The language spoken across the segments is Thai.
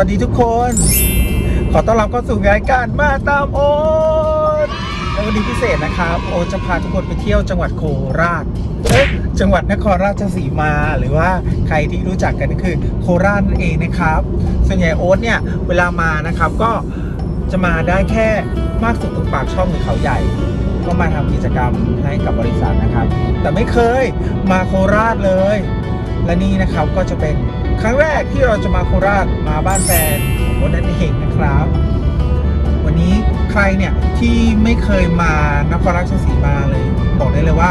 วัสดีทุกคน ขอต้อนรับเข้าสู่รายการมาตามโอ๊ตและวันนี้พิเศษนะครับ โอ๊ตจะพาทุกคนไปเที่ยวจังหวัดโคราชเอ๊ะจังหวัดนครราชสีมา หรือว่าใครที่รู้จักกันก็คือโคราชนั่นเองนะครับ ส่วนใหญ่โอ๊ตเนี่ยเวลามานะครับก็จะมาได้แค่มากสุดตรงปากช่องหรือเขาใหญ่ก็มาทำกิจกรรมให้กับบริษัทนะครับ แต่ไม่เคยมาโคราชเลย และนี่นะครับก็จะเป็นครั้งแรกที่เราจะมาโคราชมาบ้านแฟนของโอ๊ตนั่นเองนะครับ วันนี้ใครเนี่ยที่ไม่เคยมานครราชสีมาเลยบอกได้เลยว่า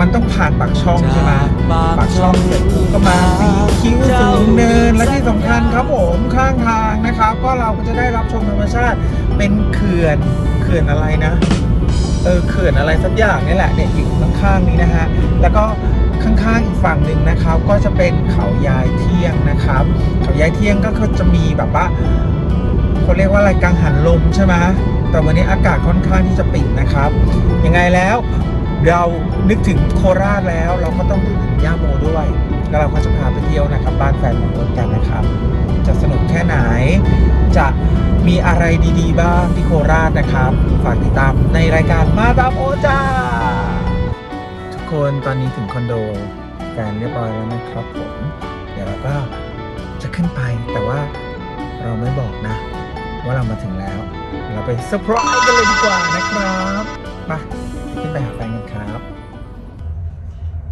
มันต้องผ่านปากช่องใช่ไหมปากช่องเสร็จปุ๊บก็มาสีคิ้วสูงเนินและที่สำคัญครับผมข้างทางนะครับ ก็เราก็จะได้รับชมธรรมชาติเป็นเขื่อนเขื่อนอะไรนะเออเขื่อนอะไรสักอย่างนี่แหละเนี่ยอยู่ข้างๆนี้นะฮะแล้วก็ ข้างอีกฝั่งหนึ่งนะครับ ก็จะเป็นเขายายเที่ยงนะครับ เขายายเที่ยงก็จะมีแบบว่าเขาเรียกว่าอะไรกังหันลมใช่ไหมแต่วันนี้อากาศค่อนข้างที่จะปิดนะครับ ยังไงแล้วเรานึกถึงโคราชแล้ว เราก็ต้องนึกถึงย่าโมด้วย แล้วเราก็จะพาไปเที่ยวนะครับ บ้านแฟนของโอ๊ตกันนะครับ จะสนุกแค่ไหน จะมีอะไรดีๆ บ้างที่โคราชนะครับ ฝากติดตามในรายการมาตามโอจ้า คนตอนนี้ถึงคอนโดแฟนเรียบร้อยแล้วนะครับผม เดี๋ยวเราก็จะขึ้นไปแต่ว่าเราไม่บอกนะ ว่าเรามาถึงแล้ว เราไปเซอร์ไพรส์กันเลยดีกว่านะครับมาขึ้นไปหาแฟนกันครับ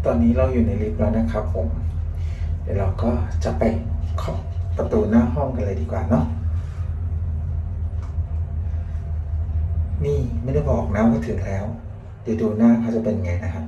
ตอนนี้เราอยู่ในลิฟต์แล้วนะครับผม เดี๋ยวเราก็จะไปเคาะประตูหน้าห้องกันเลยดีกว่าเนาะนี่ไม่ได้บอกนะว่าถึงแล้ว เดี๋ยวดูหน้าเขาจะเป็นไงนะครับ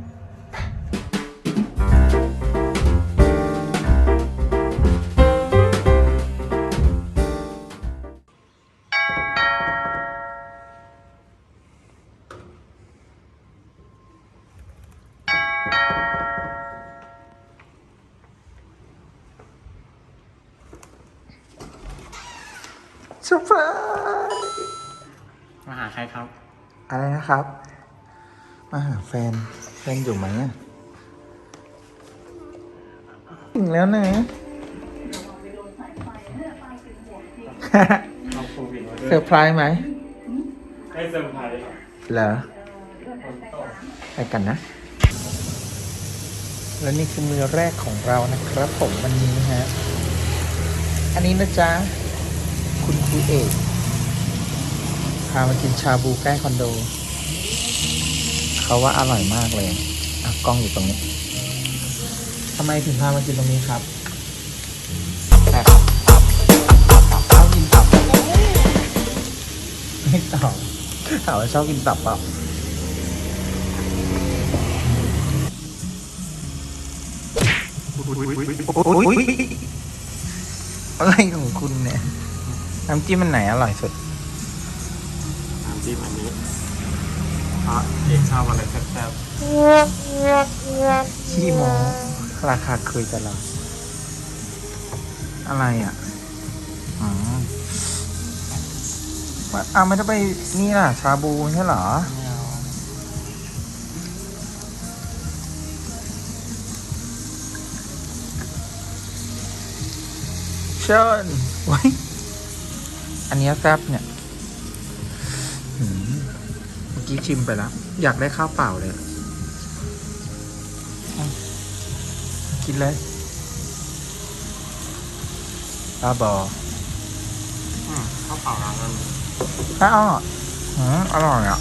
เซอร์ไพรส์มาหาใครครับ อะไรนะครับ มาหาแฟน แฟนอยู่ไหมอะถึงแล้วนะ เอาโควิดมาด้วเซอยร์ไพรส์ไหมให้เซอร์ไพรส์เหรอไปกันนะ และนี่คือมือแรกของเรานะครับผมวันนี้ฮะ อันนี้นะจ๊ะ คุณครูเอกพามากินชาบูใกล้คอนโด เขาว่าอร่อยมากเลยอะกล้องอยู่ตรงนี้ทำไมถึงพามากินตรงนี้ครับตับตับตับตับตับชอบกินตับไม่ตอบถามว่าชอบกินตับเปล่าโอ๊ยอะไรของคุณเนี่ย น้ำจิ้มมันไหนอร่อยสุด น้ำจิ้มอันนี้เพราะเอกชอบอะไรแซ่บขี้โมราคาเคยแต่เรา อะไรอะอ๋อว่าเอาไม่ได้ไปนี่ล่ะ ชาบูใช่เหรอ ๆไม่เอาเชิญไว้ย อันเนี้ยแซ่บเนี่ยหืมเมื่อกี้ชิมไปแล้ว อยากได้ข้าวเปล่าเลยอะอะกินเลยตาบออืมข้าวเปล่าร้านนั้นอ้าวอืมอร่อยอะ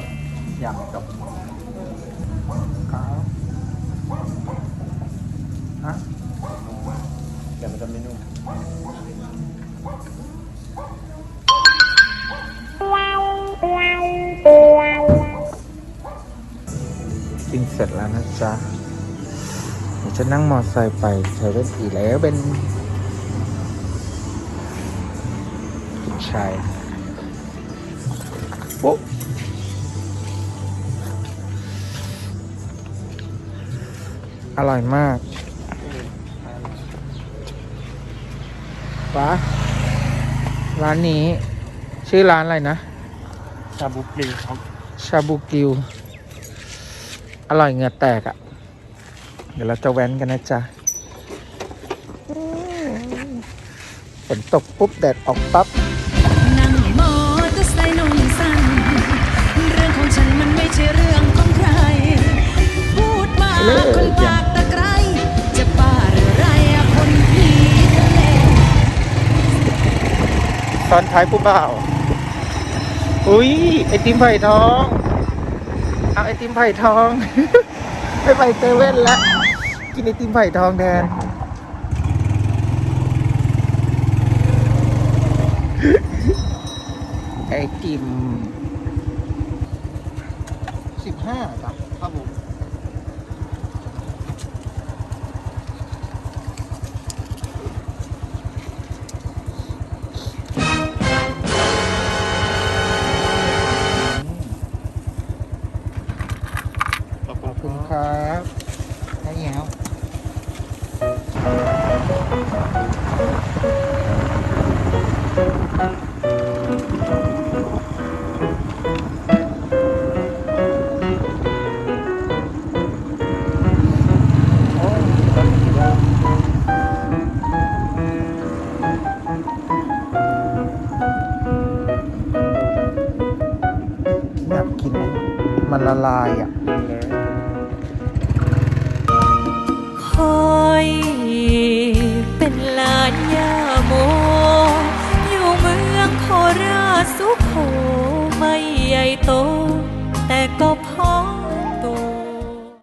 ร็จแล้วนะจ๊ะยวจะนั่งมอเตอร์ไซค์ไปเซเว่นอีแล้วเป็นผู้ชายปุ๊บอร่อยมากป้าร้านนี้ชื่อร้านอะไรนะ ชาบูกรีครับ ชาบูกิว อร่อยเหงื่อแตกอะ่ะ เดี๋ยวเราจะแว้นกันนะจ๊ะฝนตกปุ๊บ แดดออกปั๊บนั่งมอเตอร์ไซค์นุ่งสั้นเรื่องของฉันมันไม่ใช่เรื่องของใคร พูดมาเลิกคนปากตะไคร้จะป้าหรือไรอะคนผีทะเลตอนท้ายผู้บ่าว อุ้ยไอติมไผ่ทอง เอาไอติมไผ่ทอง ไปไปเซเว่นแล้ว กินไอติมไผ่ทองแทน ไอติมสิบห้าจ้ะ โคไม่ใหญ่โต